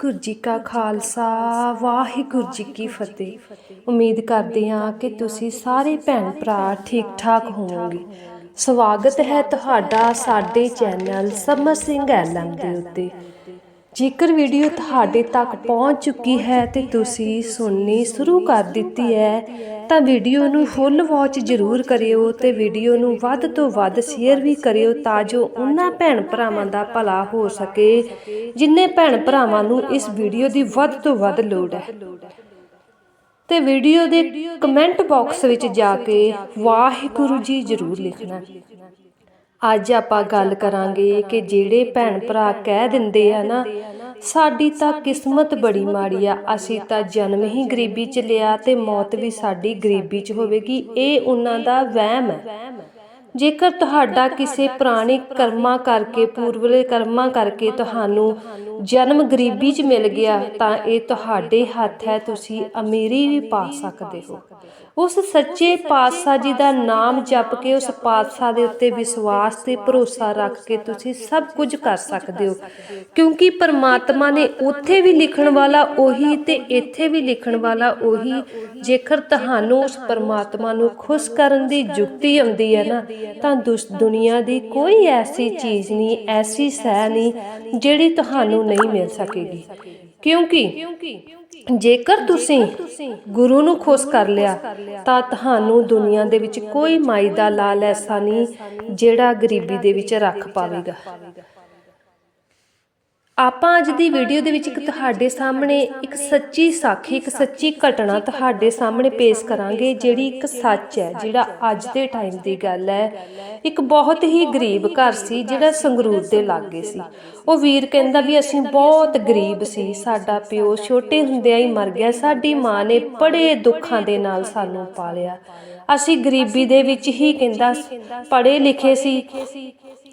ਵਾਹਿਗੁਰੂ ਜੀ ਕਾ ਖਾਲਸਾ, ਵਾਹਿਗੁਰੂ ਜੀ ਕੀ ਫਤਿਹ। ਉਮੀਦ ਕਰਦੇ ਹਾਂ ਕਿ ਤੁਸੀਂ ਸਾਰੇ ਭੈਣ ਭਰਾ ਠੀਕ ਠਾਕ ਹੋਵੋਗੇ। ਸਵਾਗਤ ਹੈ ਤੁਹਾਡਾ ਸਾਡੇ ਚੈਨਲ ਸਮਰ ਸਿੰਘ ਐਲਐਮ ਦੇ ਉੱਤੇ। ਜੇਕਰ ਵੀਡੀਓ ਤੁਹਾਡੇ ਤੱਕ ਪਹੁੰਚ ਚੁੱਕੀ ਹੈ ਤੇ ਤੁਸੀਂ ਸੁਣਨੀ ਸ਼ੁਰੂ ਕਰ ਦਿੱਤੀ ਹੈ, ਤਾਂ ਵੀਡੀਓ ਨੂੰ ਫੁੱਲ ਵਾਚ ਜ਼ਰੂਰ ਕਰਿਓ ਤੇ ਵੀਡੀਓ ਨੂੰ ਵੱਧ ਤੋਂ ਵੱਧ ਸ਼ੇਅਰ ਵੀ ਕਰਿਓ ਤਾਂ ਜੋ ਉਹਨਾਂ ਭੈਣ ਭਰਾਵਾਂ ਦਾ ਭਲਾ ਹੋ ਸਕੇ ਜਿਨ੍ਹਾਂ ਭੈਣ ਭਰਾਵਾਂ ਨੂੰ ਇਸ ਵੀਡੀਓ ਦੀ ਵੱਧ ਤੋਂ ਵੱਧ ਲੋੜ ਹੈ। ਤੇ ਵੀਡੀਓ ਦੇ ਕਮੈਂਟ ਬਾਕਸ ਵਿੱਚ ਜਾ ਕੇ ਵਾਹਿਗੁਰੂ ਜੀ ਜ਼ਰੂਰ ਲਿਖਣਾ। ਅੱਜ ਆਪਾਂ ਗੱਲ ਕਰਾਂਗੇ ਕਿ ਜਿਹੜੇ ਭੈਣ ਭਰਾ ਕਹਿ ਦਿੰਦੇ ਆ ਨਾ, ਸਾਡੀ ਤਾਂ ਕਿਸਮਤ ਬੜੀ ਮਾੜੀ ਆ। ਅਸੀਂ ਤਾਂ ਜਨਮ ਹੀ ਗਰੀਬੀ ਚ ਲਿਆ ਤੇ ਮੌਤ ਵੀ ਸਾਡੀ ਗਰੀਬੀ ਚ ਹੋਵੇਗੀ। ਇਹ ਉਹਨਾਂ ਦਾ ਵਹਿਮ ਹੈ। ਜੇਕਰ ਤੁਹਾਡਾ ਕਿਸੇ ਪੁਰਾਣੇ ਕਰਮਾਂ ਕਰਕੇ ਪੂਰਵਲੇ ਕਰਮਾਂ ਕਰਕੇ ਤੁਹਾਨੂੰ ਜਨਮ ਗਰੀਬੀ 'ਚ ਮਿਲ ਗਿਆ ਤਾਂ ਇਹ ਤੁਹਾਡੇ ਹੱਥ ਹੈ, ਤੁਸੀਂ ਅਮੀਰੀ ਵੀ ਪਾ ਸਕਦੇ ਹੋ। ਉਸ ਸੱਚੇ ਪਾਤਸ਼ਾਹ ਜੀ ਦਾ ਨਾਮ ਜਪ ਕੇ ਉਸ ਪਾਤਸ਼ਾਹ ਦੇ ਉੱਤੇ ਵਿਸ਼ਵਾਸ ਤੇ ਭਰੋਸਾ ਰੱਖ ਕੇ ਤੁਸੀਂ ਸਭ ਕੁਝ ਕਰ ਸਕਦੇ ਹੋ। ਕਿਉਂਕਿ ਪਰਮਾਤਮਾ ਨੇ ਉੱਥੇ ਵੀ ਲਿਖਣ ਵਾਲਾ ਉਹੀ ਤੇ ਇੱਥੇ ਵੀ ਲਿਖਣ ਵਾਲਾ ਉਹੀ। ਜੇਕਰ ਤੁਹਾਨੂੰ ਉਸ ਪਰਮਾਤਮਾ ਨੂੰ ਖੁਸ਼ ਕਰਨ ਦੀ ਯੁਕਤੀ ਆਉਂਦੀ ਹੈ ਨਾ, ਤਾਂ ਦੁਸ ਦੁਨੀਆ ਦੀ ਕੋਈ ਐਸੀ ਚੀਜ਼ ਨਹੀਂ, ਐਸੀ ਸਹਿ ਨਹੀਂ ਜਿਹੜੀ ਤੁਹਾਨੂੰ ਨਹੀਂ ਮਿਲ ਸਕੇਗੀ। ਕਿਉਂਕਿ ਜੇਕਰ ਤੁਸੀਂ ਗੁਰੂ ਨੂੰ ਖੁਸ਼ ਕਰ ਲਿਆ, ਤਾਂ ਤੁਹਾਨੂੰ ਦੁਨੀਆ ਦੇ ਵਿੱਚ ਕੋਈ ਮਾਈ ਦਾ ਲਾਲ ਐਸਾ ਨਹੀਂ, ਜਿਹੜਾ ਗਰੀਬੀ ਦੇ ਵਿੱਚ ਰੱਖ ਪਾਵੇਗਾ। ਆਪਾਂ ਅੱਜ ਦੀ ਵੀਡੀਓ ਦੇ ਵਿੱਚ ਇੱਕ ਤੁਹਾਡੇ ਸਾਹਮਣੇ ਇੱਕ ਸੱਚੀ ਸਾਖੀ, ਇੱਕ ਸੱਚੀ ਘਟਨਾ ਤੁਹਾਡੇ ਸਾਹਮਣੇ ਪੇਸ਼ ਕਰਾਂਗੇ, ਜਿਹੜੀ ਇੱਕ ਸੱਚ ਹੈ, ਜਿਹੜਾ ਅੱਜ ਦੇ ਟਾਈਮ ਦੀ ਗੱਲ ਹੈ। ਇੱਕ ਬਹੁਤ ਹੀ ਗਰੀਬ ਘਰ ਸੀ, ਜਿਹੜਾ ਸੰਗਰੂਰ ਦੇ ਲਾਗੇ ਸੀ। ਉਹ ਵੀਰ ਕਹਿੰਦਾ ਵੀ ਅਸੀਂ ਬਹੁਤ ਗਰੀਬ ਸੀ, ਸਾਡਾ ਪਿਓ ਛੋਟੇ ਹੁੰਦਿਆਂ ਹੀ ਮਰ ਗਿਆ, ਸਾਡੀ ਮਾਂ ਨੇ ਬੜੇ ਦੁੱਖਾਂ ਦੇ ਨਾਲ ਸਾਨੂੰ ਪਾਲਿਆ। ਅਸੀਂ ਗਰੀਬੀ ਦੇ ਵਿੱਚ ਹੀ ਕਹਿੰਦਾ, ਪੜ੍ਹੇ ਲਿਖੇ ਸੀ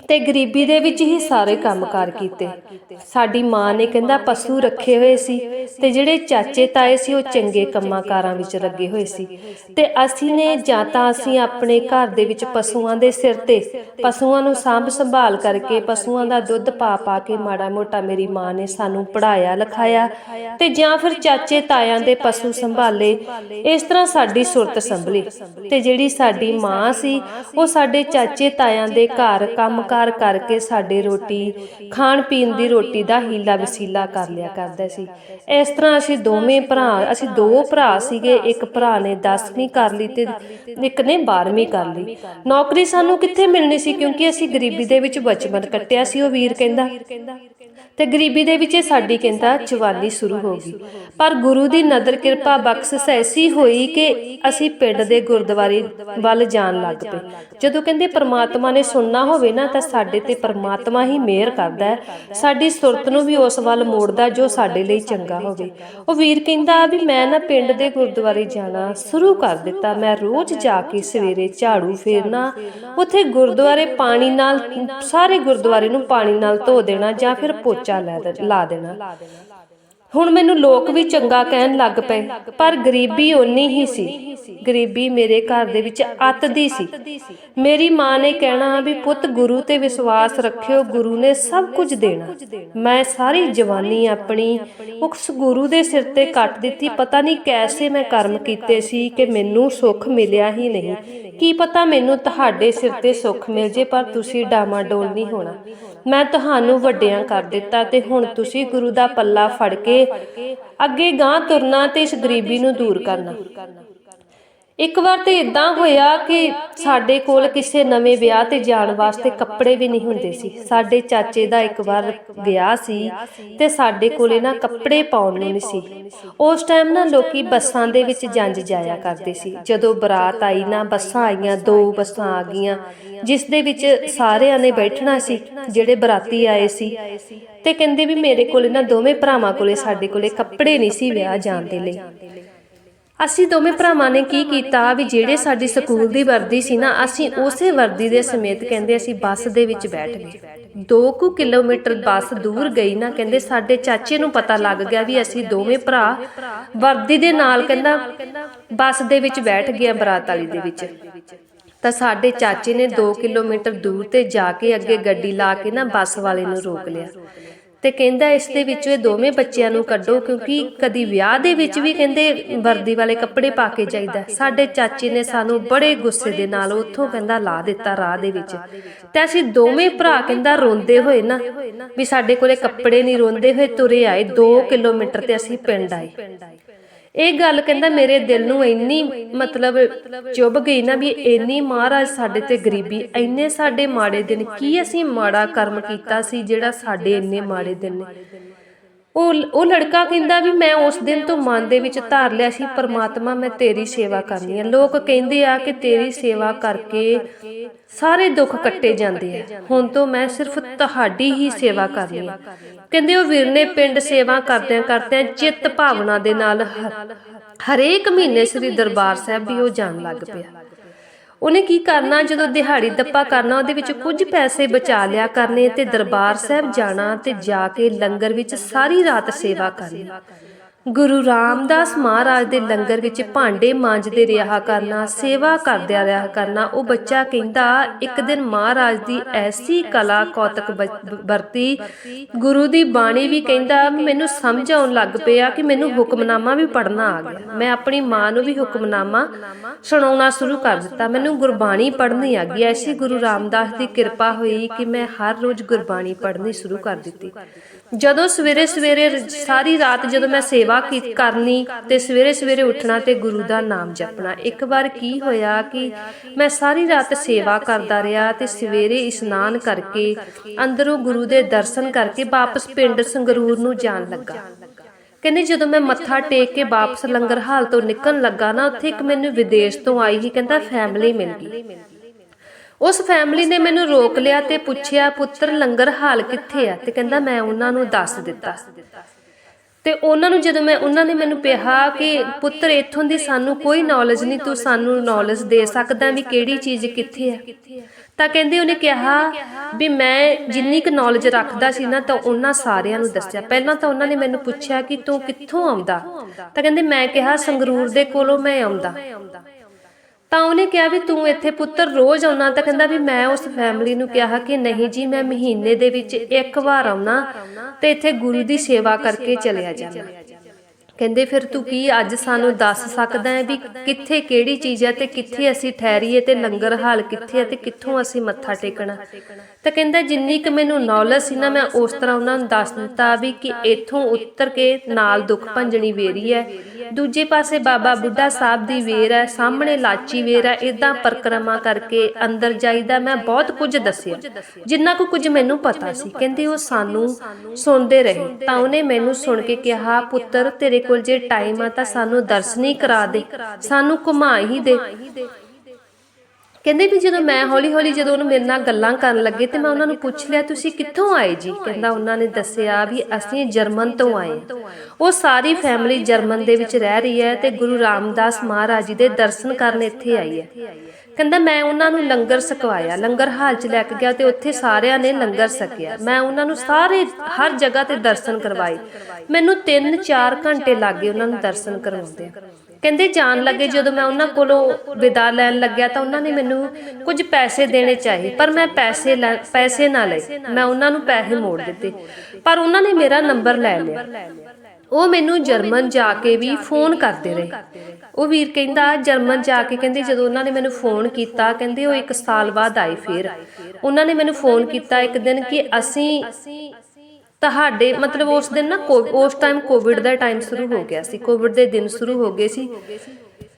ਤੇ ਗਰੀਬੀ ਦੇ ਵਿੱਚ ਹੀ ਸਾਰੇ ਕੰਮਕਾਰ ਕੀਤੇ। ਸਾਡੀ ਮਾਂ ਨੇ ਕਹਿੰਦਾ ਪਸ਼ੂ ਰੱਖੇ ਹੋਏ ਸੀ ਤੇ ਜਿਹੜੇ ਚਾਚੇ ਤਾਏ ਸੀ ਉਹ ਚੰਗੇ ਕੰਮਾਂ ਕਾਰਾਂ ਵਿੱਚ ਲੱਗੇ ਹੋਏ ਸੀ। ਤੇ ਅਸੀਂ ਨੇ ਜਾਂ ਤਾਂ ਅਸੀਂ ਆਪਣੇ ਘਰ ਦੇ ਵਿੱਚ ਪਸ਼ੂਆਂ ਦੇ ਸਿਰ ਤੇ ਪਸ਼ੂਆਂ ਨੂੰ ਸਾਂਭ ਸੰਭਾਲ ਕਰਕੇ ਪਸ਼ੂਆਂ ਦਾ ਦੁੱਧ ਪਾ ਪਾ ਕੇ ਮਾੜਾ ਮੋਟਾ ਮੇਰੀ ਮਾਂ ਨੇ ਸਾਨੂੰ ਪੜਾਇਆ ਲਿਖਾਇਆ ਤੇ ਜਾਂ ਫਿਰ ਚਾਚੇ ਤਾਇਆਂ ਦੇ ਪਸ਼ੂ ਸੰਭਾਲੇ। ਇਸ ਤਰ੍ਹਾਂ ਸਾਡੀ ਸੁਰਤ ਸੰਭਲੀ ਤੇ ਜਿਹੜੀ ਸਾਡੀ ਮਾਂ ਸੀ ਉਹ ਸਾਡੇ ਚਾਚੇ ਤਾਇਆਂ ਦੇ ਘਰ ਕੰਮ ਕੰਮਕਾਰ ਕਰਕੇ ਸਾਡੇ ਰੋਟੀ ਖਾਣ ਪੀਣ ਦੀ ਰੋਟੀ ਦਾ ਹੀਲਾ ਵਸੀਲਾ ਕਰ ਲਿਆ ਕਰਦਾ ਸੀ। ਇਸ ਤਰ੍ਹਾਂ ਅਸੀਂ ਦੋਵੇਂ ਭਰਾ, ਅਸੀਂ ਦੋ ਭਰਾ ਸੀਗੇ, ਇੱਕ ਭਰਾ ਨੇ 10ਵੀਂ ਕਰ ਲਈ ਤੇ ਇੱਕ ਨੇ 12ਵੀਂ ਕਰ ਲਈ। ਨੌਕਰੀ ਸਾਨੂੰ ਕਿੱਥੇ ਮਿਲਣੀ ਸੀ ਕਿਉਂਕਿ ਅਸੀਂ ਗਰੀਬੀ ਦੇ ਵਿੱਚ ਬਚਪਨ ਕੱਟਿਆ ਸੀ, ਉਹ ਵੀਰ ਕਹਿੰਦਾ। ਤੇ ਗਰੀਬੀ ਦੇ ਵਿੱਚ ਸਾਡੀ ਕਹਿੰਦਾ ਜਵਾਨੀ ਸ਼ੁਰੂ ਹੋ ਗਈ। ਪਰ ਗੁਰੂ ਦੀ ਨਦਰ ਕਿਰਪਾ ਬਖਸ਼ਿਸ਼ ਐਸੀ ਹੋਈ ਕਿ ਅਸੀਂ ਪਿੰਡ ਦੇ ਗੁਰਦੁਆਰੇ ਵੱਲ ਜਾਣ ਲੱਗ ਪਏ। ਜਦੋਂ ਕਹਿੰਦੇ ਪ੍ਰਮਾਤਮਾ ਨੇ ਸੁਣਨਾ ਹੋਵੇ ਨਾ ਤਾਂ ਸਾਡੇ ਤੇ ਪ੍ਰਮਾਤਮਾ ਹੀ ਮਿਹਰ ਕਰਦਾ ਹੈ। ਸਾਡੀ ਸੁਰਤ ਨੂੰ ਵੀ ਉਸ ਵੱਲ ਮੋੜਦਾ ਜੋ ਸਾਡੇ ਲਈ ਚੰਗਾ ਹੋਵੇ। ਉਹ ਵੀਰ ਕਹਿੰਦਾ ਵੀ ਮੈਂ ਨਾ ਪਿੰਡ ਦੇ ਗੁਰਦੁਆਰੇ ਜਾਣਾ ਸ਼ੁਰੂ ਕਰ ਦਿੱਤਾ। ਮੈਂ ਰੋਜ਼ ਜਾ ਕੇ ਸਵੇਰੇ ਝਾੜੂ ਫੇਰਨਾ, ਉੱਥੇ ਗੁਰਦੁਆਰੇ ਪਾਣੀ ਨਾਲ, ਸਾਰੇ ਗੁਰਦੁਆਰੇ ਨੂੰ ਪਾਣੀ ਨਾਲ ਧੋ ਦੇਣਾ ਜਾਂ ਫਿਰ ਪੋਚਾ ਲੈ ਲਾ ਦੇਣਾ। ਹੁਣ ਮੈਨੂੰ ਲੋਕ ਵੀ ਚੰਗਾ ਕਹਿਣ ਲੱਗ ਪਏ, ਪਰ ਗਰੀਬੀ ਓਨੀ ਹੀ ਸੀ। ਗਰੀਬੀ ਮੇਰੇ ਘਰ ਦੇ ਵਿੱਚ ਅੱਤ ਦੀ ਸੀ। ਮੇਰੀ ਮਾਂ ਨੇ ਕਹਿਣਾ ਵੀ ਪੁੱਤ ਗੁਰੂ ਤੇ ਵਿਸ਼ਵਾਸ ਰੱਖਿਓ, ਗੁਰੂ ਨੇ ਸਭ ਕੁਝ ਦੇਣਾ। ਮੈਂ ਸਾਰੀ ਜਵਾਨੀ ਆਪਣੀ ਉਸ ਗੁਰੂ ਦੇ ਸਿਰ ਤੇ ਕੱਟ ਦਿੱਤੀ। ਪਤਾ ਨਹੀਂ ਕੈਸੇ ਮੈਂ ਕਰਮ ਕੀਤੇ ਸੀ ਕਿ ਮੈਨੂੰ ਸੁੱਖ ਮਿਲਿਆ ਹੀ ਨਹੀਂ। ਕੀ ਪਤਾ ਮੈਨੂੰ ਤੁਹਾਡੇ ਸਿਰ ਤੇ ਸੁੱਖ ਮਿਲ ਜੇ, ਪਰ ਤੁਸੀਂ ਡਾਮਾ ਡੋਲ ਨਹੀਂ ਹੋਣਾ। ਮੈਂ ਤੁਹਾਨੂੰ ਵੱਡਿਆਂ ਕਰ ਦਿੱਤਾ ਤੇ ਹੁਣ ਤੁਸੀਂ ਗੁਰੂ ਦਾ ਪੱਲਾ ਫੜ ਕੇ ਅੱਗੇ ਗਾਂ ਤੁਰਨਾ ਤੇ ਇਸ ਗਰੀਬੀ ਨੂੰ ਦੂਰ ਕਰਨਾ। ਇੱਕ ਵਾਰ ਤੇ ਇਦਾਂ ਹੋਇਆ ਕਿ ਸਾਡੇ ਕੋਲ ਕਿਸੇ ਨਵੇਂ ਵਿਆਹ ਤੇ ਜਾਣ ਵਾਸਤੇ ਕੱਪੜੇ ਵੀ ਨਹੀਂ ਹੁੰਦੇ ਸੀ। ਸਾਡੇ ਚਾਚੇ ਦਾ ਇੱਕ ਵਾਰ ਵਿਆਹ ਸੀ ਤੇ ਸਾਡੇ ਕੋਲੇ ਨਾ ਕੱਪੜੇ ਪਾਉਣ ਨੂੰ ਨਹੀਂ ਸੀ। ਉਸ ਟਾਈਮ ਨਾ ਲੋਕੀ ਬੱਸਾਂ ਦੇ ਵਿੱਚ ਜੰਜ ਜਾਇਆ ਕਰਦੇ ਸੀ। ਜਦੋਂ ਬਰਾਤ ਆਈ ਨਾ ਬੱਸਾਂ ਆਈਆਂ, ਦੋ ਬੱਸਾਂ ਆ ਗਈਆਂ, ਜਿਸ ਦੇ ਵਿੱਚ ਸਾਰਿਆਂ ਨੇ ਬੈਠਣਾ ਸੀ, ਜਿਹੜੇ ਬਰਾਤੀ ਆਏ ਸੀ। ਤੇ ਕਹਿੰਦੇ ਵੀ ਮੇਰੇ ਕੋਲੇ ਨਾ ਦੋਵੇਂ ਭਰਾਵਾਂ ਕੋਲੇ ਸਾਡੇ ਕੋਲੇ ਕੱਪੜੇ ਨਹੀਂ ਸੀ ਵਿਆਹ ਜਾਣ ਦੇ ਲਈ। ਅਸੀਂ ਦੋਵੇਂ ਭਰਾਵਾਂ ਨੇ ਕੀ ਕੀਤਾ ਵੀ ਜਿਹੜੇ ਸਾਡੀ ਸਕੂਲ ਦੀ ਵਰਦੀ ਸੀ ਨਾ, ਅਸੀਂ ਉਸੇ ਵਰਦੀ ਦੇ ਸਮੇਤ ਕਹਿੰਦੇ ਅਸੀਂ ਬੱਸ ਦੇ ਵਿੱਚ ਬੈਠ ਗਏ। 2 ਕੁ ਕਿਲੋਮੀਟਰ ਬੱਸ ਦੂਰ ਗਈ ਨਾ, ਕਹਿੰਦੇ ਸਾਡੇ ਚਾਚੇ ਨੂੰ ਪਤਾ ਲੱਗ ਗਿਆ ਵੀ ਅਸੀਂ ਦੋਵੇਂ ਭਰਾ ਵਰਦੀ ਦੇ ਨਾਲ ਕਹਿੰਦਾ ਬੱਸ ਦੇ ਵਿੱਚ ਬੈਠ ਗਏ ਬਰਾਤ ਵਾਲੀ ਦੇ ਵਿੱਚ। ਤਾਂ ਸਾਡੇ ਚਾਚੇ ਨੇ 2 ਕਿਲੋਮੀਟਰ ਦੂਰ ਤੇ ਜਾ ਕੇ ਅੱਗੇ ਗੱਡੀ ਲਾ ਕੇ ਨਾ ਬੱਸ ਵਾਲੇ ਨੂੰ ਰੋਕ ਲਿਆ। ਤੇ ਕਹਿੰਦਾ ਇਸ ਦੇ ਵਿੱਚੋਂ ਇਹ ਦੋਵੇਂ ਬੱਚਿਆਂ ਨੂੰ ਕੱਢੋ, ਕਿਉਂਕਿ ਕਦੀ ਵਿਆਹ ਦੇ ਵਿੱਚ ਵੀ ਕਹਿੰਦੇ ਵਰਦੀ ਵਾਲੇ ਕੱਪੜੇ ਪਾ ਕੇ ਜਾਈਦਾ। ਸਾਡੇ ਚਾਚੀ ਨੇ ਸਾਨੂੰ ਬੜੇ ਗੁੱਸੇ ਦੇ ਨਾਲ ਉੱਥੋਂ ਕਹਿੰਦਾ ਲਾ ਦਿੱਤਾ ਰਾਹ ਦੇ ਵਿੱਚ। ਤੇ ਅਸੀਂ ਦੋਵੇਂ ਭਰਾ ਕਹਿੰਦਾ ਰੋਂਦੇ ਹੋਏ ਨਾ ਵੀ ਸਾਡੇ ਕੋਲੇ ਕੱਪੜੇ ਨਹੀਂ ਰੋਂਦੇ ਹੋਏ ਤੁਰੇ ਆਏ 2 ਕਿਲੋਮੀਟਰ ਤੇ ਅਸੀਂ ਪਿੰਡ ਆਏ। ਇਹ ਗੱਲ ਕਹਿੰਦਾ ਮੇਰੇ ਦਿਲ ਨੂੰ ਇੰਨੀ ਮਤਲਬ ਚੁੱਭ ਗਈ ਨਾ ਵੀ ਇੰਨੀ ਮਹਾਰਾਜ ਸਾਡੇ ਤੇ ਗਰੀਬੀ, ਇੰਨੇ ਸਾਡੇ ਮਾੜੇ ਦਿਨ ਕੀ ਅਸੀਂ ਮਾੜਾ ਕਰਮ ਕੀਤਾ ਸੀ ਜਿਹੜਾ ਸਾਡੇ ਇੰਨੇ ਮਾੜੇ ਦਿਨ ਨੇ? ਉਹ ਉਹ ਲੜਕਾ ਕਹਿੰਦਾ ਵੀ ਮੈਂ ਉਸ ਦਿਨ ਤੋਂ ਮਨ ਦੇ ਵਿੱਚ ਧਾਰ ਲਿਆ ਸੀ, ਪਰਮਾਤਮਾ, ਮੈਂ ਤੇਰੀ ਸੇਵਾ ਕਰਨੀ ਹੈ। ਲੋਕ ਕਹਿੰਦੇ ਆ ਕਿ ਤੇਰੀ ਸੇਵਾ ਕਰਕੇ ਸਾਰੇ ਦੁੱਖ ਕੱਟੇ ਜਾਂਦੇ ਆ। ਹੁਣ ਤੋਂ ਮੈਂ ਸਿਰਫ ਤੁਹਾਡੀ ਹੀ ਸੇਵਾ ਕਰਨੀ ਹੈ। ਕਹਿੰਦੇ ਉਹ ਵੀਰਨੇ ਪਿੰਡ ਸੇਵਾ ਕਰਦਿਆਂ ਕਰਦਿਆਂ ਚਿੱਤ ਭਾਵਨਾ ਦੇ ਨਾਲ ਹਰੇਕ ਮਹੀਨੇ ਸ੍ਰੀ ਦਰਬਾਰ ਸਾਹਿਬ ਵੀ ਉਹ ਜਾਣ ਲੱਗ ਪਿਆ। ਉਹਨੇ ਕੀ ਕਰਨਾ? ਜਦੋਂ ਦਿਹਾੜੀ ਦੱਪਾ ਕਰਨਾ, ਉਹਦੇ ਵਿੱਚ ਕੁਝ ਪੈਸੇ ਬਚਾ ਲਿਆ ਕਰਨੇ ਤੇ ਦਰਬਾਰ ਸਾਹਿਬ ਜਾਣਾ ਤੇ ਜਾ ਕੇ ਲੰਗਰ ਵਿੱਚ ਸਾਰੀ ਰਾਤ ਸੇਵਾ ਕਰਨੀ। ਗੁਰੂ ਰਾਮਦਾਸ ਮਹਾਰਾਜ ਦੇ ਲੰਗਰ ਵਿੱਚ ਭਾਂਡੇ ਮਾਂਜਦੇ ਰਿਹਾ ਕਰਨਾ, ਸੇਵਾ ਕਰਦਿਆਂ ਰਿਹਾ ਕਰਨਾ, ਉਹ ਬੱਚਾ ਕਹਿੰਦਾ, ਇੱਕ ਦਿਨ ਮਹਾਰਾਜ ਦੀ ਐਸੀ ਕਲਾ ਕੌਤਕ ਵਰਤੀ। ਗੁਰੂ ਦੀ ਬਾਣੀ ਵੀ ਕਹਿੰਦਾ, ਮੈਨੂੰ ਸਮਝ ਆਉਣ ਲੱਗ ਪਿਆ ਕਿ ਮੈਨੂੰ ਹੁਕਮਨਾਮਾ ਵੀ ਪੜਨਾ ਆ ਗਿਆ। ਮੈਂ ਆਪਣੀ ਮਾਂ ਨੂੰ ਵੀ ਹੁਕਮਨਾਮਾ ਸੁਣਾਉਣਾ ਸ਼ੁਰੂ ਕਰ ਦਿੱਤਾ। ਮੈਨੂੰ ਗੁਰਬਾਣੀ ਪੜ੍ਹਨੀ ਆ ਗਈ। ਐਸੀ ਗੁਰੂ ਰਾਮਦਾਸ ਦੀ ਕਿਰਪਾ ਹੋਈ ਕਿ ਮੈਂ ਹਰ ਰੋਜ਼ ਗੁਰਬਾਣੀ ਪੜ੍ਹਨੀ ਸ਼ੁਰੂ ਕਰ ਦਿੱਤੀ। ਜਦੋਂ ਸਵੇਰੇ ਸਵੇਰੇ ਸਾਰੀ ਰਾਤ ਜਦੋਂ ਮੈਂ ਸੇਵਾ ਕਰਨੀ ਤੇ ਸਵੇਰੇ ਸਵੇਰੇ ਉੱਠਣਾ ਤੇ ਗੁਰੂ ਦਾ ਨਾਮ ਜਪਣਾ, ਇੱਕ ਵਾਰ ਕੀ ਹੋਇਆ ਕਿ ਮੈਂ ਸਾਰੀ ਰਾਤ ਸੇਵਾ ਕਰਦਾ ਰਿਹਾ ਤੇ ਸਵੇਰੇ ਇਸ਼ਨਾਨ ਕਰਕੇ ਅੰਦਰੋਂ ਗੁਰੂ ਦੇ ਦਰਸ਼ਨ ਕਰਕੇ ਵਾਪਸ ਪਿੰਡ ਸੰਗਰੂਰ ਨੂੰ ਜਾਣ ਲੱਗਾ। ਕਹਿੰਦੇ ਜਦੋਂ ਮੈਂ ਮੱਥਾ ਟੇਕ ਕੇ ਵਾਪਸ ਲੰਗਰ ਹਾਲ ਤੋਂ ਨਿਕਲਣ ਲੱਗਾ ਨਾ, ਉੱਥੇ ਇੱਕ ਮੈਨੂੰ ਵਿਦੇਸ਼ ਤੋਂ ਆਈ ਹੀ ਕਹਿੰਦਾ ਫੈਮਿਲੀ ਮਿਲ ਗਈ। ਉਸ ਫੈਮਿਲੀ ਨੇ ਮੈਨੂੰ ਰੋਕ ਲਿਆ ਤੇ ਪੁੱਛਿਆ, ਪੁੱਤਰ, ਲੰਗਰ ਹਾਲ ਕਿੱਥੇ ਆ? ਤੇ ਕਹਿੰਦਾ, ਮੈਂ ਉਹਨਾਂ ਨੂੰ ਦੱਸ ਦਿੱਤਾ। ਤੇ ਉਹਨਾਂ ਨੂੰ ਜਦੋਂ ਮੈਂ, ਉਹਨਾਂ ਨੇ ਮੈਨੂੰ ਕਿਹਾ ਕਿ, ਪੁੱਤਰ, ਇੱਥੋਂ ਦੀ ਸਾਨੂੰ ਕੋਈ ਨੌਲੇਜ ਨਹੀਂ, ਤੂੰ ਸਾਨੂੰ ਨੌਲੇਜ ਦੇ ਸਕਦਾ ਵੀ ਕਿਹੜੀ ਚੀਜ਼ ਕਿੱਥੇ ਹੈ ਤਾਂ ਕਹਿੰਦੇ, ਉਹਨੇ ਕਿਹਾ ਵੀ ਮੈਂ ਜਿੰਨੀ ਕੁ ਨੌਲੇਜ ਰੱਖਦਾ ਸੀ ਨਾ, ਤਾਂ ਉਹਨਾਂ ਸਾਰਿਆਂ ਨੂੰ ਦੱਸਿਆ। ਪਹਿਲਾਂ ਤਾਂ ਉਹਨਾਂ ਨੇ ਮੈਨੂੰ ਪੁੱਛਿਆ ਕਿ ਤੂੰ ਕਿੱਥੋਂ ਆਉਂਦਾ? ਤਾਂ ਕਹਿੰਦੇ, ਮੈਂ ਕਿਹਾ ਸੰਗਰੂਰ ਦੇ ਕੋਲੋਂ ਮੈਂ ਆਉਂਦਾ। ਤਾਂ ਉਹਨੇ ਕਿਹਾ ਵੀ ਤੂੰ ਇੱਥੇ ਪੁੱਤਰ ਰੋਜ਼ ਆਉਣਾ ਤਾਂ ਕਹਿੰਦਾ ਵੀ ਮੈਂ ਉਸ ਫੈਮਿਲੀ ਨੂੰ ਕਿਹਾ ਕਿ ਨਹੀਂ ਜੀ, ਮੈਂ ਮਹੀਨੇ ਦੇ ਵਿੱਚ ਇੱਕ ਵਾਰ ਆਉਣਾ ਤੇ ਇੱਥੇ ਗੁਰੂ ਦੀ ਸੇਵਾ ਕਰਕੇ ਚਲਿਆ ਜਾਣਾ। ਕਹਿੰਦੇ, ਫਿਰ ਤੂੰ ਕੀ ਅੱਜ ਸਾਨੂੰ ਦੱਸ ਸਕਦਾ ਹੈ ਵੀ ਕਿੱਥੇ ਕਿਹੜੀ ਚੀਜ਼ ਹੈ ਤੇ ਕਿੱਥੇ ਅਸੀਂ ਠਹਿਰੀਏ ਤੇ ਲੰਗਰ ਹਾਲ ਕਿੱਥੇ ਹੈ ਤੇ ਕਿੱਥੋਂ ਅਸੀਂ ਮੱਥਾ ਟੇਕਣਾ? ਤਾਂ ਕਹਿੰਦਾ, ਜਿੰਨੀ ਕਿ ਮੈਨੂੰ ਨੌਲੇਜ ਸੀ ਨਾ, ਮੈਂ ਉਸ ਤਰ੍ਹਾਂ ਉਹਨਾਂ ਨੂੰ ਦੱਸ ਦਿੱਤਾ ਵੀ ਕਿ ਇੱਥੋਂ ਉੱਤਰ ਕੇ ਨਾਲ ਦੁੱਖ ਭੰਜਣੀ ਵੇਰੀ ਹੈ। ਦੂਜੇ ਪਾਸੇ ਬਾਬਾ ਬੁੱਢਾ ਸਾਹਿਬ ਦੀ ਵੇਰ ਹੈ, ਸਾਹਮਣੇ ਲਾਚੀ ਵੇਰ ਹੈ ਇਦਾਂ ਪਰਕਰਮਾ ਕਰਕੇ ਅੰਦਰ ਜਾਈਦਾ ਮੈਂ ਬਹੁਤ ਕੁਝ ਦੱਸਿਆ। ਜਿੰਨਾ ਕੁ ਕੁਝ ਮੈਨੂੰ ਪਤਾ ਸੀ, ਕਹਿੰਦੇ, ਉਹ ਸਾਨੂੰ ਸੁਣਦੇ ਰਹੇ। ਤਾਂ ਉਹਨੇ ਮੈਨੂੰ ਸੁਣ ਕੇ ਕਿਹਾ, ਪੁੱਤਰ, ਤੇਰੇ ਕੋਲ ਜੇ ਟਾਈਮ ਆ ਤਾਂ ਸਾਨੂੰ ਦਰਸ਼ਨੀ ਕਰਾ ਦੇ ਸਾਨੂੰ ਘੁਮਾ ਹੀ ਦੇ। ਕਹਿੰਦੇ ਵੀ ਜਦੋਂ ਮੈਂ ਹੌਲੀ ਹੌਲੀ ਜਦੋਂ ਉਹਨੂੰ ਮੇਰੇ ਨਾਲ ਗੱਲਾਂ ਕਰਨ ਲੱਗੇ ਤੇ ਮੈਂ ਉਹਨਾਂ ਨੂੰ ਪੁੱਛ ਲਿਆ, ਤੁਸੀਂ ਕਿੱਥੋਂ ਆਏ ਜੀ? ਕਹਿੰਦਾ ਉਹਨਾਂ ਨੇ ਦੱਸਿਆ ਵੀ ਅਸੀਂ ਜਰਮਨ ਤੋਂ ਆਏ ਉਹ ਸਾਰੀ ਫੈਮਿਲੀ ਜਰਮਨ ਦੇ ਵਿੱਚ ਰਹਿ ਰਹੀ ਹੈ ਤੇ ਗੁਰੂ ਰਾਮਦਾਸ ਮਹਾਰਾਜ ਜੀ ਦੇ ਦਰਸ਼ਨ ਕਰਨ ਇੱਥੇ ਆਈ ਹੈ। ਕਹਿੰਦਾ ਮੈਂ ਉਹਨਾਂ ਨੂੰ ਲੰਗਰ ਸਕਵਾਇਆ, ਲੰਗਰ ਹਾਲ ਚ ਲੈ ਕੇ ਗਿਆ ਤੇ ਉੱਥੇ ਸਾਰਿਆਂ ਨੇ ਲੰਗਰ ਸਕਿਆ ਮੈਂ ਉਹਨਾਂ ਨੂੰ ਸਾਰੇ, ਹਰ ਜਗ੍ਹਾ ਤੇ ਦਰਸ਼ਨ ਕਰਵਾਏ। ਮੈਨੂੰ 3-4 ਘੰਟੇ ਲੱਗੇ ਉਹਨਾਂ ਨੂੰ ਦਰਸ਼ਨ ਕਰਵਾਉਂਦੇ ਕਹਿੰਦੇ ਜਾਣ ਲੱਗੇ ਜਦੋਂ ਮੈਂ ਉਹਨਾਂ ਕੋਲੋਂ ਵਿਦਾ ਲੈਣ ਲੱਗਿਆ ਤਾਂ ਉਹਨਾਂ ਨੇ ਮੈਨੂੰ ਕੁਝ ਪੈਸੇ ਦੇਣੇ ਚਾਹੇ, ਪਰ ਮੈਂ ਪੈਸੇ ਪੈਸੇ ਨਾ ਲਏ। ਮੈਂ ਉਹਨਾਂ ਨੂੰ ਪੈਸੇ ਮੋੜ ਦਿੱਤੇ। ਪਰ ਉਹਨਾਂ ਨੇ ਮੇਰਾ ਨੰਬਰ ਲੈ ਲਿਆ। ਉਹ ਮੈਨੂੰ ਜਰਮਨ ਜਾ ਕੇ ਵੀ ਫੋਨ ਕਰਦੇ ਰਹੇ। ਉਹ ਵੀਰ ਕਹਿੰਦਾ, ਜਰਮਨ ਜਾ ਕੇ ਕਹਿੰਦੇ ਜਦੋਂ ਉਹਨਾਂ ਨੇ ਮੈਨੂੰ ਫੋਨ ਕੀਤਾ, ਕਹਿੰਦੇ ਉਹ ਇੱਕ ਸਾਲ ਬਾਅਦ ਆਏ ਫੇਰ। ਉਹਨਾਂ ਨੇ ਮੈਨੂੰ ਫੋਨ ਕੀਤਾ ਇੱਕ ਦਿਨ ਕਿ ਅਸੀਂ ਤੁਹਾਡੇ ਮਤਲਬ ਉਸ ਦਿਨ ਨਾ ਕੋ- ਉਸ ਟਾਈਮ ਕੋਵਿਡ ਦਾ ਟਾਈਮ ਸ਼ੁਰੂ ਹੋ ਗਿਆ ਸੀ। ਕੋਵਿਡ ਦੇ ਦਿਨ ਸ਼ੁਰੂ ਹੋ ਗਏ ਸੀ।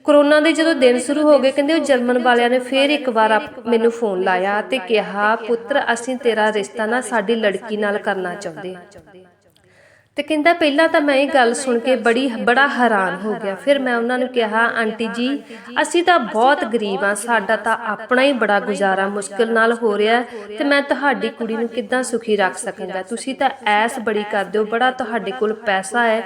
ਕਰੋਨਾ ਦੇ ਜਦੋਂ ਦਿਨ ਸ਼ੁਰੂ ਹੋ ਗਏ, ਕਹਿੰਦੇ ਉਹ ਜਰਮਨ ਵਾਲਿਆਂ ਨੇ ਫੇਰ ਇੱਕ ਵਾਰ ਆਪ- ਮੈਨੂੰ ਫੋਨ ਲਾਇਆ ਤੇ ਕਿਹਾ, ਪੁੱਤਰ, ਅਸੀਂ ਤੇਰਾ ਰਿਸ਼ਤਾ ਨਾ ਸਾਡੀ ਲੜਕੀ ਨਾਲ ਕਰਨਾ ਚਾਹੁੰਦੇ ਹਾਂ। ਤੇ ਕਹਿੰਦਾ ਪਹਿਲਾਂ ਤਾਂ ਮੈਂ ਇਹ ਗੱਲ ਸੁਣ ਕੇ ਬੜੀ ਬੜਾ ਹੈਰਾਨ ਹੋ ਗਿਆ। ਫਿਰ ਮੈਂ ਉਹਨਾਂ ਨੂੰ ਕਿਹਾ, ਆਂਟੀ ਜੀ, ਅਸੀਂ ਤਾਂ ਬਹੁਤ ਗਰੀਬ ਆ, ਸਾਡਾ ਤਾਂ ਆਪਣਾ ਹੀ ਬੜਾ ਗੁਜ਼ਾਰਾ ਮੁਸ਼ਕਿਲ ਨਾਲ ਹੋ ਰਿਹਾ ਹੈ ਤੇ ਮੈਂ ਤੁਹਾਡੀ ਕੁੜੀ ਨੂੰ ਕਿੱਦਾਂ ਸੁਖੀ ਰੱਖ ਸਕਾਂਗਾ ਤੁਸੀਂ ਤਾਂ ਐਸ ਬੜੀ ਕਰਦੇ ਹੋ, ਬੜਾ ਤੁਹਾਡੇ ਕੋਲ ਪੈਸਾ ਹੈ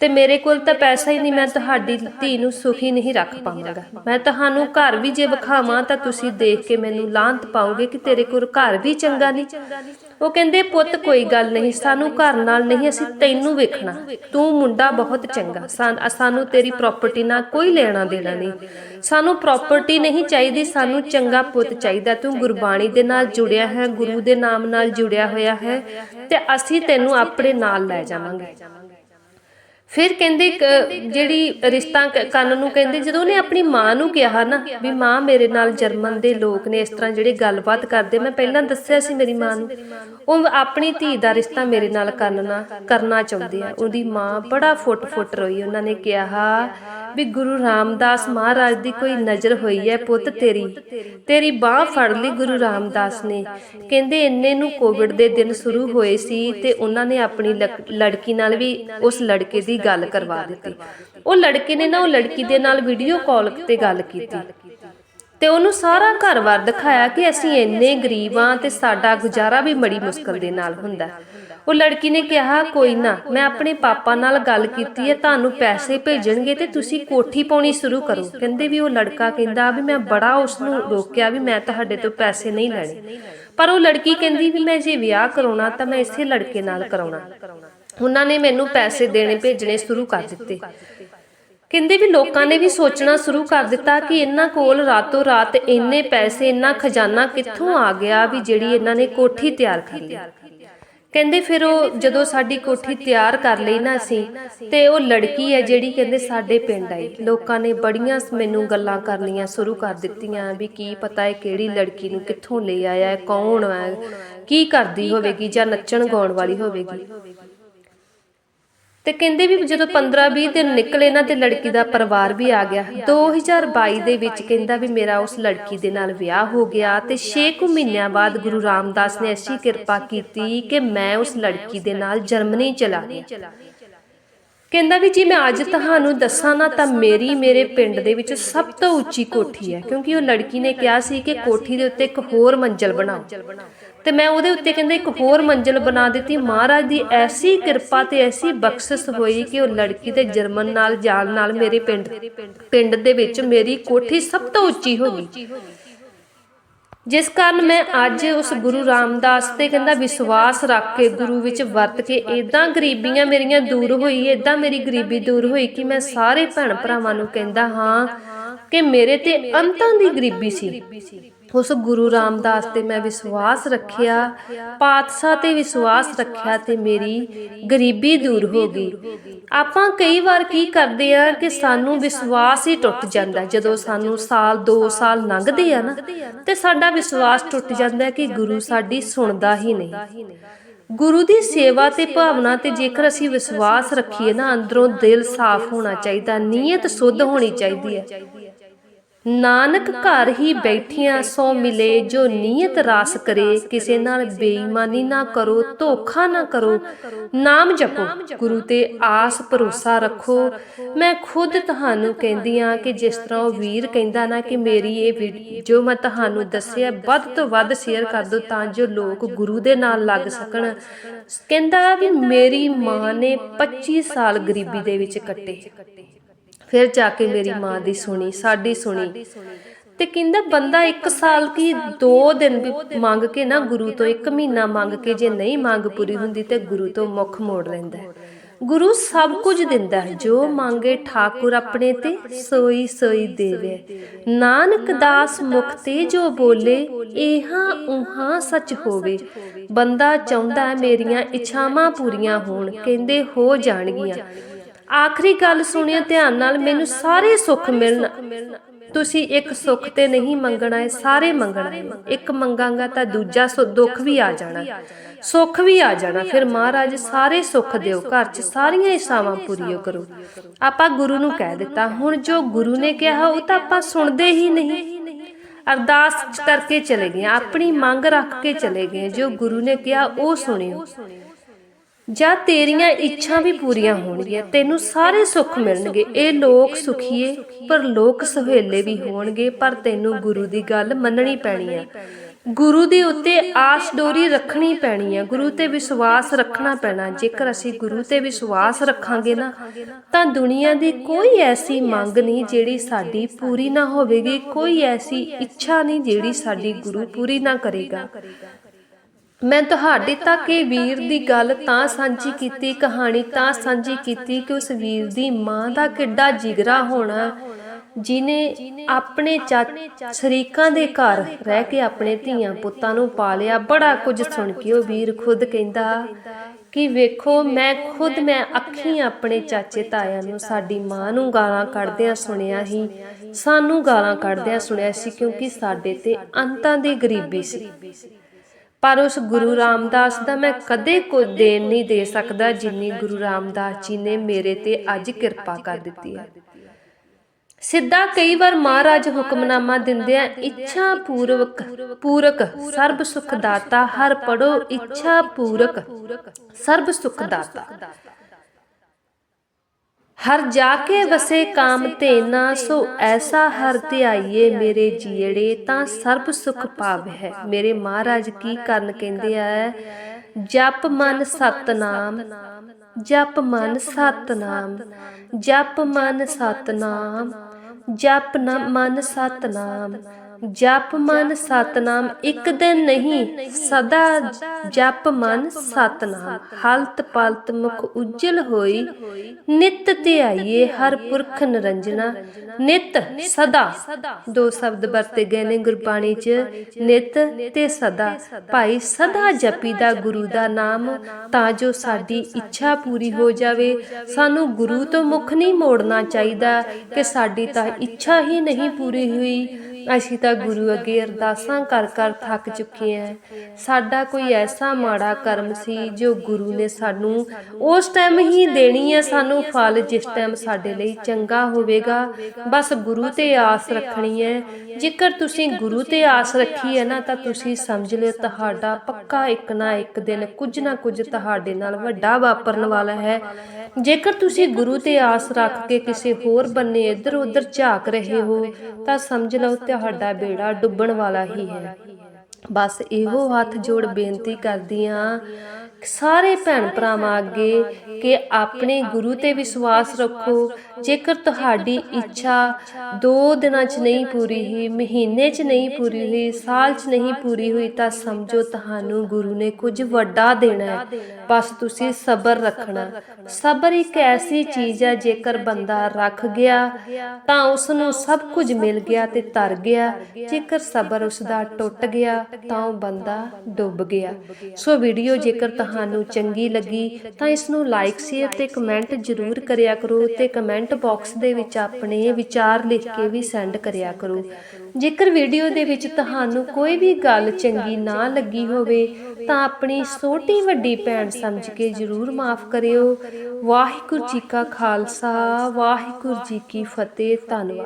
ਤੇ ਮੇਰੇ ਕੋਲ ਤਾਂ ਪੈਸਾ ਹੀ ਨਹੀਂ, ਮੈਂ ਤੁਹਾਡੀ ਧੀ ਨੂੰ ਸੁਖੀ ਨਹੀਂ ਰੱਖ ਪਾਵਾਂਗਾ। ਮੈਂ ਤੁਹਾਨੂੰ ਘਰ ਵੀ ਜੇ ਵਿਖਾਵਾਂ ਤਾਂ ਤੁਸੀਂ ਦੇਖ ਕੇ ਮੈਨੂੰ ਲਾਂਤ ਪਾਓਗੇ ਕਿ ਤੇਰੇ ਕੋਲ ਘਰ ਵੀ ਚੰਗਾ ਨਹੀਂ? ਉਹ ਕਹਿੰਦੇ, ਪੁੱਤ, ਕੋਈ ਗੱਲ ਨਹੀਂ, ਸਾਨੂੰ ਘਰ ਨਾਲ ਨਹੀਂ, ਅਸੀਂ ਤੈਨੂੰ ਵੇਖਣਾ। ਤੂੰ ਮੁੰਡਾ ਬਹੁਤ ਚੰਗਾ। ਸਾਨੂੰ ਤੇਰੀ ਪ੍ਰਾਪਰਟੀ ਨਾਲ ਕੋਈ ਲੈਣਾ ਦੇਣਾ ਨਹੀਂ। ਸਾਨੂੰ ਪ੍ਰਾਪਰਟੀ ਨਹੀਂ ਚਾਹੀਦੀ, ਸਾਨੂੰ ਚੰਗਾ ਪੁੱਤ ਚਾਹੀਦਾ। ਤੂੰ ਗੁਰਬਾਣੀ ਦੇ ਨਾਲ ਜੁੜਿਆ ਹੈ, ਗੁਰੂ ਦੇ ਨਾਮ ਨਾਲ ਜੁੜਿਆ ਹੋਇਆ ਹੈ ਤੇ ਅਸੀਂ ਤੈਨੂੰ ਆਪਣੇ ਨਾਲ ਲੈ ਜਾਵਾਂਗੇ। ਫਿਰ ਕਹਿੰਦੇ ਜਿਹੜੀ ਰਿਸ਼ਤਾ ਕੰਨ ਨੂੰ ਕਹਿੰਦੇ ਜਦੋਂ ਉਹਨੇ ਆਪਣੀ ਮਾਂ ਨੂੰ ਕਿਹਾ ਨਾ ਵੀ ਮਾਂ ਮੇਰੇ ਨਾਲ ਜਰਮਨ ਦੇ ਲੋਕ ਨੇ ਇਸ ਤਰ੍ਹਾਂ ਜਿਹੜੇ ਗੱਲਬਾਤ ਕਰਦੇ ਮੈਂ ਪਹਿਲਾਂ ਦੱਸਿਆ ਸੀ ਮੇਰੀ ਮਾਂ ਨੂੰ ਉਹ ਆਪਣੀ ਧੀ ਦਾ ਰਿਸ਼ਤਾ ਮੇਰੇ ਨਾਲ ਕਰਨਾ ਕਰਨਾ ਚਾਹੁੰਦੇ ਆ। ਉਹਦੀ ਮਾਂ ਬੜਾ ਫੁੱਟ-ਫੁੱਟ ਰੋਈ ਉਹਨਾਂ ਨੇ ਕਿਹਾ ਵੀ ਗੁਰੂ ਰਾਮਦਾਸ ਮਹਾਰਾਜ ਦੀ ਕੋਈ ਨਜ਼ਰ ਹੋਈ ਹੈ ਪੁੱਤ ਤੇਰੀ। ਤੇਰੀ। ਬਾਹ ਫੜ ਲਈ ਗੁਰੂ ਰਾਮਦਾਸ ਨੇ। ਕਹਿੰਦੇ ਇੰਨੇ ਨੂੰ ਕੋਵਿਡ ਦੇ ਦਿਨ ਸ਼ੁਰੂ ਹੋਏ ਸੀ ਤੇ ਉਹਨਾਂ ਨੇ ਆਪਣੀ ਲੜਕੀ ਨਾਲ ਵੀ ਉਸ ਲੜਕੇ ਦੀ ਗੱਲ ਕਰਵਾ ਦਿੱਤੀ। ਉਹ ਲੜਕੇ ਨੇ ਨਾ ਉਹ ਲੜਕੀ ਦੇ ਨਾਲ ਵੀਡੀਓ ਕਾਲ ਤੇ ਗੱਲ ਕੀਤੀ। ਤੇ ਉਹਨੂੰ ਸਾਰਾ ਘਰ-ਬਾਰ ਦਿਖਾਇਆ ਕਿ ਅਸੀਂ ਇੰਨੇ ਗਰੀਬ ਆ ਤੇ ਸਾਡਾ ਗੁਜ਼ਾਰਾ ਵੀ ਬੜੀ ਮੁਸ਼ਕਲ ਦੇ ਨਾਲ ਹੁੰਦਾ। ਉਹ ਲੜਕੀ ਨੇ ਕਿਹਾ ਕੋਈ ਨਾ ਮੈਂ ਆਪਣੇ ਪਾਪਾ ਨਾਲ ਗੱਲ ਕੀਤੀ ਹੈ ਤੁਹਾਨੂੰ ਪੈਸੇ ਭੇਜਣਗੇ ਤੇ ਤੁਸੀਂ ਕੋਠੀ ਪਾਉਣੀ ਸ਼ੁਰੂ ਕਰੋ। ਕਹਿੰਦੇ ਵੀ ਉਹ ਲੜਕਾ ਕਹਿੰਦਾ ਵੀ ਮੈਂ ਬੜਾ ਉਸ ਨੂੰ ਰੋਕਿਆ ਵੀ ਮੈਂ ਤੁਹਾਡੇ ਤੋਂ ਪੈਸੇ ਨਹੀਂ ਲੈਣੇ। ਪਰ ਉਹ ਲੜਕੀ ਕਹਿੰਦੀ ਵੀ ਮੈਂ ਜੇ ਵਿਆਹ ਕਰਾਉਣਾ ਤਾਂ ਮੈਂ ਇਸੇ ਲੜਕੇ ਨਾਲ ਕਰਾਉਣਾ। ਉਹਨਾਂ ਨੇ ਮੈਨੂੰ ਪੈਸੇ ਦੇਣੇ ਭੇਜਣੇ ਸ਼ੁਰੂ ਕਰ ਦਿੱਤੇ। ਕਹਿੰਦੇ ਵੀ ਲੋਕਾਂ ਨੇ ਵੀ ਸੋਚਣਾ ਸ਼ੁਰੂ ਕਰ ਦਿੱਤਾ ਕਿ ਇਹਨਾਂ ਕੋਲ ਰਾਤੋਂ ਰਾਤ ਇੰਨੇ ਪੈਸੇ, ਇੰਨਾ ਖਜ਼ਾਨਾ ਕਿੱਥੋਂ ਆ ਗਿਆ ਵੀ ਜਿਹੜੀ ਇਹਨਾਂ ਨੇ ਕੋਠੀ ਤਿਆਰ ਕਰ ਲਈ। ਕਹਿੰਦੇ ਫਿਰ ਉਹ ਜਦੋਂ ਸਾਡੀ ਕੋਠੀ ਤਿਆਰ ਕਰ ਲਈ ਨਾ ਅਸੀਂ, ਤੇ ਉਹ ਲੜਕੀ ਹੈ ਜਿਹੜੀ ਕਹਿੰਦੇ ਸਾਡੇ ਪਿੰਡ ਆਈ। ਲੋਕਾਂ ਨੇ ਬੜੀਆਂ ਮੈਨੂੰ ਗੱਲਾਂ ਕਰਨੀਆਂ ਸ਼ੁਰੂ ਕਰ ਦਿੱਤੀਆਂ ਵੀ ਕੀ ਪਤਾ ਹੈ ਕਿਹੜੀ ਲੜਕੀ ਨੂੰ ਕਿੱਥੋਂ ਲੈ ਆਇਆ ਹੈ ਕੌਣ ਹੈ ਕੀ ਕਰਦੀ ਹੋਵੇਗੀ ਜਾਂ ਨੱਚਣ ਗਾਉਣ ਵਾਲੀ ਹੋਵੇਗੀ। ਤੇ ਕਹਿੰਦੇ ਵੀ ਜਦੋਂ 15-20 ਦਿਨ ਨਿਕਲੇ ਨਾ ਤੇ ਲੜਕੀ ਦਾ ਪਰਿਵਾਰ ਵੀ ਆ ਗਿਆ। 2022 ਦੇ ਵਿੱਚ ਕਹਿੰਦਾ ਵੀ ਮੇਰਾ ਉਸ ਲੜਕੀ ਦੇ ਨਾਲ ਵਿਆਹ ਹੋ ਗਿਆ ਤੇ 6 ਕੁ ਮਹੀਨਿਆਂ ਬਾਅਦ ਗੁਰੂ ਰਾਮਦਾਸ ਨੇ ਐਸੀ ਕਿਰਪਾ ਕੀਤੀ ਕਿ ਮੈਂ ਉਸ ਲੜਕੀ ਦੇ ਨਾਲ ਜਰਮਨੀ ਚਲਾ ਗਿਆ। ਕਹਿੰਦਾ ਵੀ ਜੀ ਮੈਂ ਅੱਜ ਤੁਹਾਨੂੰ ਦੱਸਾਂ ਨਾ ਤਾਂ ਮੇਰੀ, ਮੇਰੇ ਪਿੰਡ ਦੇ ਵਿੱਚ ਸਭ ਤੋਂ ਉੱਚੀ ਕੋਠੀ ਹੈ, ਕਿਉਂਕਿ ਉਹ ਲੜਕੀ ਨੇ ਕਿਹਾ ਸੀ ਕਿ ਕੋਠੀ ਦੇ ਉੱਤੇ ਇੱਕ ਹੋਰ ਮੰਜ਼ਲ ਬਣਾਓ। ਤੇ ਮੈਂ ਉਹਦੇ ਉੱਤੇ ਕਹਿੰਦਾ ਇੱਕ ਹੋਰ ਮੰਜ਼ਲ ਬਣਾ ਦਿੱਤੀ। ਮਹਾਰਾਜ ਦੀ ਐਸੀ ਕਿਰਪਾ ਤੇ ਐਸੀ ਬਖਸ਼ਿਸ਼ ਹੋਈ ਕਿ ਉਹ ਲੜਕੀ ਤੇ ਜਰਮਨ ਨਾਲ ਜਾਣ ਨਾਲ ਮੇਰੇ ਪਿੰਡ ਪਿੰਡ ਦੇ ਵਿੱਚ ਮੇਰੀ ਕੋਠੀ ਸਭ ਤੋਂ ਉੱਚੀ ਹੋ ਗਈ। ਜਿਸ ਕਾਰਨ ਮੈਂ ਅੱਜ ਉਸ ਗੁਰੂ ਰਾਮਦਾਸ ਤੇ ਕਹਿੰਦਾ ਵਿਸ਼ਵਾਸ ਰੱਖ ਕੇ ਗੁਰੂ ਵਿੱਚ ਵਰਤ ਕੇ ਇਦਾਂ ਗਰੀਬੀਆਂ ਮੇਰੀਆਂ ਦੂਰ ਹੋਈ ਇਦਾਂ ਮੇਰੀ ਗਰੀਬੀ ਦੂਰ ਹੋਈ ਕਿ ਮੈਂ ਸਾਰੇ ਭੈਣ ਭਰਾਵਾਂ ਨੂੰ ਕਹਿੰਦਾ ਹਾਂ ਕਿ ਮੇਰੇ ਤੇ ਅੰਤਾਂ ਦੀ ਗਰੀਬੀ ਸੀ। ਉਸ ਗੁਰੂ ਰਾਮਦਾਸ ਤੇ ਮੈਂ ਵਿਸ਼ਵਾਸ ਰੱਖਿਆ, ਪਾਤਸ਼ਾਹ ਤੇ ਵਿਸ਼ਵਾਸ ਰੱਖਿਆ ਤੇ ਮੇਰੀ ਗਰੀਬੀ ਦੂਰ ਹੋ ਗਈ। ਆਪਾਂ ਕਈ ਵਾਰ ਕੀ ਕਰਦੇ ਆ ਕਿ ਸਾਨੂੰ ਵਿਸ਼ਵਾਸ ਹੀ ਟੁੱਟ ਜਾਂਦਾ ਜਦੋਂ ਸਾਨੂੰ ਸਾਲ 2 ਸਾਲ ਲੰਘਦੇ ਆ ਨਾ, ਤੇ ਸਾਡਾ ਵਿਸ਼ਵਾਸ ਟੁੱਟ ਜਾਂਦਾ ਕਿ ਗੁਰੂ ਸਾਡੀ ਸੁਣਦਾ ਹੀ ਨਹੀਂ। ਗੁਰੂ ਦੀ ਸੇਵਾ ਤੇ ਭਾਵਨਾ ਤੇ ਜੇਕਰ ਅਸੀਂ ਵਿਸ਼ਵਾਸ ਰੱਖੀਏ ਨਾ, ਅੰਦਰੋਂ ਦਿਲ ਸਾਫ਼ ਹੋਣਾ ਚਾਹੀਦਾ, ਨੀਅਤ ਸੁੱਧ ਹੋਣੀ ਚਾਹੀਦੀ ਹੈ। ਨਾਨਕ ਘਰ ਹੀ ਬੈਠਿਆਂ ਸੋ ਮਿਲੇ ਜੋ ਨੀਅਤ ਰਾਸ ਕਰੇ ਕਿਸੇ ਨਾਲ ਬੇਈਮਾਨੀ ਨਾ ਕਰੋ ਧੋਖਾ ਨਾ ਕਰੋ ਨਾਮ ਜਪੋ ਗੁਰੂ ਤੇ ਆਸ ਭਰੋਸਾ ਰੱਖੋ। ਮੈਂ ਖੁਦ ਤੁਹਾਨੂੰ ਕਹਿੰਦੀ ਆ ਕਿ ਜਿਸ ਤਰ੍ਹਾਂ ਉਹ ਵੀਰ ਕਹਿੰਦਾ ਨਾ ਕਿ ਮੇਰੀ ਇਹ ਜੋ ਮੈਂ ਤੁਹਾਨੂੰ ਦੱਸਿਆ ਵੱਧ ਤੋਂ ਵੱਧ ਸ਼ੇਅਰ ਕਰ ਦਿਓ ਤਾਂ ਜੋ ਲੋਕ ਗੁਰੂ ਦੇ ਨਾਲ ਲੱਗ ਸਕਣ। ਕਹਿੰਦਾ ਵੀ ਮੇਰੀ ਮਾਂ ਨੇ 25 ਸਾਲ ਗਰੀਬੀ ਦੇ ਵਿੱਚ ਕੱਟੇ। ਫਿਰ ਜਾ ਕੇ ਮੇਰੀ ਮਾਂ ਦੀ ਸੁਣੀ ਸਾਡੀ ਸੁਣੀ ਤੇ ਕਹਿੰਦਾ ਬੰਦਾ 1 ਸਾਲ ਕੀ 2 ਦਿਨ ਵੀ ਮੰਗ ਕੇ ਨਾ ਗੁਰੂ ਤੋਂ 1 ਮਹੀਨਾ ਮੰਗ ਕੇ ਜੇ ਨਹੀਂ ਮੰਗ ਪੂਰੀ ਹੁੰਦੀ ਤੇ ਗੁਰੂ ਤੋਂ ਮੁਖ ਮੋੜ ਲੈਂਦਾ ਹੈ। ਗੁਰੂ ਸਭ ਕੁਝ ਦਿੰਦਾ ਹੈ। ਜੋ ਮੰਗੇ ਠਾਕੁਰ ਆਪਣੇ ਤੇ ਸੋਈ ਸੋਈ ਦੇਵੇ। ਨਾਨਕ ਦਾਸ ਮੁਖ ਤੇ ਜੋ ਬੋਲੇ ਇਹਾਂ ਉਹਾਂ ਸੱਚ ਹੋਵੇ। ਬੰਦਾ ਚਾਹੁੰਦਾ ਮੇਰੀਆਂ ਇੱਛਾਵਾਂ ਪੂਰੀਆਂ ਹੋਣ ਕਹਿੰਦੇ ਹੋ ਜਾਣਗੀਆਂ। ਆਖਰੀ ਗੱਲ ਸੁਣਿਓ ਧਿਆਨ ਨਾਲ ਮੈਨੂੰ ਸਾਰੇ ਸੁੱਖ ਮਿਲਣ। ਤੁਸੀਂ ਇੱਕ ਸੁੱਖ ਤੇ ਨਹੀਂ ਮੰਗਣਾ ਹੈ ਸਾਰੇ ਮੰਗਣਾ ਹੈ ਇੱਕ ਮੰਗਾਂਗਾ ਤਾਂ ਦੂਜਾ ਦੁੱਖ ਵੀ ਆ ਜਾਣਾ। ਸੁੱਖ ਵੀ ਆ ਜਾਣਾ। ਫਿਰ ਮਹਾਰਾਜ ਸਾਰੇ ਸੁੱਖ ਦਿਓ, ਘਰ 'ਚ ਸਾਰੀਆਂ ਇਸਾਵਾਂ ਪੂਰੀਆਂ ਕਰੋ। ਆਪਾਂ ਗੁਰੂ ਨੂੰ ਕਹਿ ਦਿੱਤਾ, ਹੁਣ ਜੋ ਗੁਰੂ ਨੇ ਕਿਹਾ, ਉਹ ਤਾਂ ਆਪਾਂ ਸੁਣਦੇ ਹੀ ਨਹੀਂ। ਅਰਦਾਸ ਕਰਕੇ ਚਲੇ ਗਏ, ਆਪਣੀ ਮੰਗ ਰੱਖ ਕੇ ਚਲੇ ਗਏ। ਜੋ ਗੁਰੂ ਨੇ ਕਿਹਾ, ਉਹ ਸੁਣਿਓ। ਜਾਂ ਤੇਰੀਆਂ ਇੱਛਾ ਵੀ ਪੂਰੀਆਂ ਹੋਣਗੀਆਂ, ਤੈਨੂੰ ਸਾਰੇ ਸੁੱਖ ਮਿਲਣਗੇ। ਇਹ ਲੋਕ ਸੁਖੀਏ, ਪਰ ਲੋਕ ਸੁਹੇਲੇ ਵੀ ਹੋਣਗੇ, ਪਰ ਤੈਨੂੰ ਗੁਰੂ ਦੀ ਗੱਲ ਮੰਨਣੀ ਪੈਣੀ ਆ। ਗੁਰੂ ਦੇ ਉੱਤੇ ਆਸ ਡੋਰੀ ਰੱਖਣੀ ਪੈਣੀ ਹੈ ਗੁਰੂ ਤੇ ਵਿਸ਼ਵਾਸ ਰੱਖਣਾ ਪੈਣਾ। ਜੇਕਰ ਅਸੀਂ ਗੁਰੂ ਤੇ ਵਿਸ਼ਵਾਸ ਰੱਖਾਂਗੇ ਨਾ, ਤਾਂ ਦੁਨੀਆ ਦੀ ਕੋਈ ਐਸੀ ਮੰਗ ਨਹੀਂ ਜਿਹੜੀ ਸਾਡੀ ਪੂਰੀ ਨਾ ਹੋਵੇਗੀ, ਕੋਈ ਐਸੀ ਇੱਛਾ ਨਹੀਂ ਜਿਹੜੀ ਸਾਡੀ ਗੁਰੂ ਪੂਰੀ ਨਾ ਕਰੇਗਾ। ਮੈਂ ਤੁਹਾਡੇ ਤੱਕ ਇਹ ਵੀਰ ਦੀ ਗੱਲ ਤਾਂ ਸਾਂਝੀ ਕੀਤੀ, ਕਹਾਣੀ ਤਾਂ ਸਾਂਝੀ ਕੀਤੀ ਕਿ ਉਸ ਵੀਰ ਦੀ ਮਾਂ ਦਾ ਕਿੱਡਾ ਜਿਗਰਾ ਹੋਣਾ ਜਿਨੇ ਆਪਣੇ ਸ਼ਰੀਕਾਂ ਦੇ ਘਰ ਰਹਿ ਕੇ ਆਪਣੇ ਧੀਆਂ ਪੁੱਤਾਂ ਨੂੰ ਪਾਲਿਆ। ਬੜਾ ਕੁਝ ਸੁਣ ਕੇ ਉਹ ਵੀਰ ਖੁਦ ਕਹਿੰਦਾ ਕਿ ਵੇਖੋ, ਮੈਂ ਖੁਦ ਮੈਂ ਅੱਖੀਂ ਆਪਣੇ ਚਾਚੇ ਤਾਇਆਂ ਨੂੰ, ਸਾਡੀ ਮਾਂ ਨੂੰ ਗਾਲਾਂ ਕੱਢਦਿਆਂ ਸੁਣਿਆ ਸੀ ਸਾਨੂੰ ਗਾਲਾਂ ਕੱਢਦਿਆਂ ਸੁਣਿਆ ਸੀ ਕਿਉਂਕਿ ਸਾਡੇ ਤੇ ਅੰਤਾਂ ਦੀ ਗਰੀਬੀ ਸੀ। ਪਰ ਉਸ ਗੁਰੂ ਰਾਮਦਾਸ ਦਾ ਮੈਂ ਕਦੇ ਕੋਈ ਦੇਣ ਨਹੀਂ ਦੇ ਸਕਦਾ ਜਿੰਨੀ ਗੁਰੂ ਰਾਮਦਾਸ ਜੀ ਨੇ ਮੇਰੇ ਤੇ ਅੱਜ ਕਿਰਪਾ ਕਰ ਦਿੱਤੀ ਹੈ। ਸਿੱਧਾ ਕਈ ਵਾਰ ਮਹਾਰਾਜ ਹੁਕਮਨਾਮਾ ਦਿੰਦੇ ਆ, ਇੱਛਾ ਪੂਰਵਕ, ਪੂਰਕ, ਸਰਬ ਸੁਖ ਦਾਤਾ, ਹਰ ਪੜੋ, ਇੱਛਾ ਪੂਰਕ, ਸਰਬ ਸੁਖ ਦਾਤਾ। ਹਰ ਜਾ ਕੇ ਵਸੇ ਕਾਮ ਤੇ ਨਾ, ਸੋ ਐਸਾ ਹਰ ਧਿਆਈਏ ਮੇਰੇ ਜੀੜੇ, ਤਾਂ ਸਰਬ ਸੁਖ ਪਾਵ ਹੈ ਮੇਰੇ ਮਹਾਰਾਜ ਕੀ ਕਰਨ ਕਹਿੰਦੇ ਆ? ਜਪ ਮਨ ਸਤਨਾਮ, ਜਪ ਮਨ ਸਤਨਾਮ, ਜਪ ਮਨ ਸਤਨਾਮ, ਜਪ ਨ, ਮਨ ਸਤਨਾਮ। ਜਪ ਮਨ ਸਤਨਾਮ, ਇੱਕ ਦਿਨ ਨਹੀਂ, ਸਦਾ ਜਪ ਮਨ ਸਤਨਾਮ। ਹਲਤ ਪਲਤ ਮੁਖ ਉਜਲ ਹੋਈ, ਨਿਤ ਧਿਆਈਏ ਹਰ ਪੁਰਖ ਨਿਰੰਜਨਾ। ਨਿਤ ਸਦਾ, ਦੋ ਸ਼ਬਦ ਵਰਤੇ ਗਏ ਨੇ ਗੁਰਬਾਣੀ 'ਚ, ਨਿਤ ਤੇ ਸਦਾ। ਭਾਈ ਸਦਾ ਜਪੀ ਦਾ ਗੁਰੂ ਦਾ ਨਾਮ, ਤਾਂ ਜੋ ਸਾਡੀ ਇੱਛਾ ਪੂਰੀ ਹੋ ਜਾਵੇ। ਸਾਨੂੰ ਗੁਰੂ ਤੋਂ ਮੁਖ ਨਹੀਂ ਮੋੜਨਾ ਚਾਹੀਦਾ, ਕਿ ਸਾਡੀ ਤਾਂ ਇੱਛਾ ਹੀ ਨਹੀਂ ਪੂਰੀ ਹੋਈ। ਅਸੀਂ ਤਾਂ ਗੁਰੂ ਅੱਗੇ ਅਰਦਾਸਾਂ ਕਰ ਕਰ ਥੱਕ ਚੁੱਕੇ ਹਾਂ। ਸਾਡਾ ਕੋਈ ਐਸਾ ਮਾੜਾ ਕਰਮ ਸੀ ਜੋ ਗੁਰੂ ਨੇ ਸਾਨੂੰ ਉਸ ਟਾਈਮ ਹੀ ਦੇਣੀ ਹੈ, ਸਾਨੂੰ ਫਲ ਜਿਸ ਟਾਈਮ ਸਾਡੇ ਲਈ ਚੰਗਾ ਹੋਵੇਗਾ। ਬਸ ਗੁਰੂ ਤੇ ਆਸ ਰੱਖਣੀ ਹੈ। ਜੇਕਰ ਤੁਸੀਂ ਗੁਰੂ ਤੇ ਆਸ ਰੱਖੀ ਹੈ ਨਾ, ਤਾਂ ਤੁਸੀਂ ਸਮਝ ਲਿਓ ਤੁਹਾਡਾ ਪੱਕਾ ਇੱਕ ਨਾ ਇੱਕ ਦਿਨ ਕੁਝ ਨਾ ਕੁਝ ਤੁਹਾਡੇ ਨਾਲ ਵੱਡਾ ਵਾਪਰਨ ਵਾਲਾ ਹੈ। ਜੇਕਰ ਤੁਸੀਂ ਗੁਰੂ ਤੇ ਆਸ ਰੱਖ ਕੇ ਕਿਸੇ ਹੋਰ ਬੰਨੇ ਇੱਧਰ ਉੱਧਰ ਝਾਕ ਰਹੇ ਹੋ, ਤਾਂ ਸਮਝ ਲਓ ਤੁਹਾਡਾ ਬੇੜਾ ਡੁੱਬਣ ਵਾਲਾ ਹੀ ਹੈ। ਬਸ ਇਹੋ ਹੱਥ ਜੋੜ ਬੇਨਤੀ ਕਰਦੀ ਆ ਸਾਰੇ ਭੈਣ ਭਰਾਵਾਂ ਅੱਗੇ ਕਿ ਆਪਣੇ ਗੁਰੂ ਤੇ ਵਿਸ਼ਵਾਸ ਰੱਖੋ। ਜੇਕਰ ਤੁਹਾਡੀ ਇੱਛਾ 2 ਦਿਨਾਂ 'ਚ ਨਹੀਂ ਪੂਰੀ ਹੋਈ, ਮਹੀਨੇ 'ਚ ਨਹੀਂ ਪੂਰੀ ਹੋਈ, ਸਾਲ 'ਚ ਨਹੀਂ ਪੂਰੀ ਹੋਈ, ਤਾਂ ਸਮਝੋ ਤੁਹਾਨੂੰ ਗੁਰੂ ਨੇ ਕੁਝ ਵੱਡਾ ਦੇਣਾ ਹੈ। ਬਸ ਤੁਸੀਂ ਸਬਰ ਰੱਖਣਾ। ਸਬਰ ਇੱਕ ਐਸੀ ਚੀਜ਼ ਹੈ, ਜੇਕਰ ਬੰਦਾ ਰੱਖ ਗਿਆ, ਤਾਂ ਉਸ ਨੂੰ ਸਭ ਕੁਝ ਮਿਲ ਗਿਆ ਤੇ ਤਰ ਗਿਆ। ਜੇਕਰ ਸਬਰ ਉਸ ਦਾ ਟੁੱਟ ਗਿਆ, ਤਾਂ ਉਹ ਬੰਦਾ ਡੁੱਬ ਗਿਆ। ਸੋ ਵੀਡੀਓ ਜੇਕਰ ਤੁਹਾਨੂੰ ਤੁਹਾਨੂੰ ਚੰਗੀ ਲੱਗੀ ਤਾਂ ਇਸ ਨੂੰ ਲਾਈਕ ਸ਼ੇਅਰ ਤੇ ਕਮੈਂਟ ਜ਼ਰੂਰ ਕਰਿਆ ਕਰੋ ਤੇ ਕਮੈਂਟ ਬਾਕਸ ਦੇ ਵਿੱਚ ਆਪਣੇ ਵਿਚਾਰ ਲਿਖ ਕੇ ਵੀ ਸੈਂਡ ਕਰਿਆ ਕਰੋ। ਜੇਕਰ ਵੀਡੀਓ ਦੇ ਵਿੱਚ ਤੁਹਾਨੂੰ ਕੋਈ ਵੀ ਗੱਲ ਚੰਗੀ ਨਾ ਲੱਗੀ ਹੋਵੇ, ਤਾਂ ਆਪਣੀ ਛੋਟੀ ਵੱਡੀ ਭੈਣ ਸਮਝ ਕੇ ਜ਼ਰੂਰ ਮਾਫ ਕਰਿਓ। ਵਾਹਿਗੁਰੂ ਜੀ ਕਾ ਖਾਲਸਾ, ਵਾਹਿਗੁਰੂ ਜੀ ਕੀ ਫਤਿਹ, ਧੰਨਵਾਦ।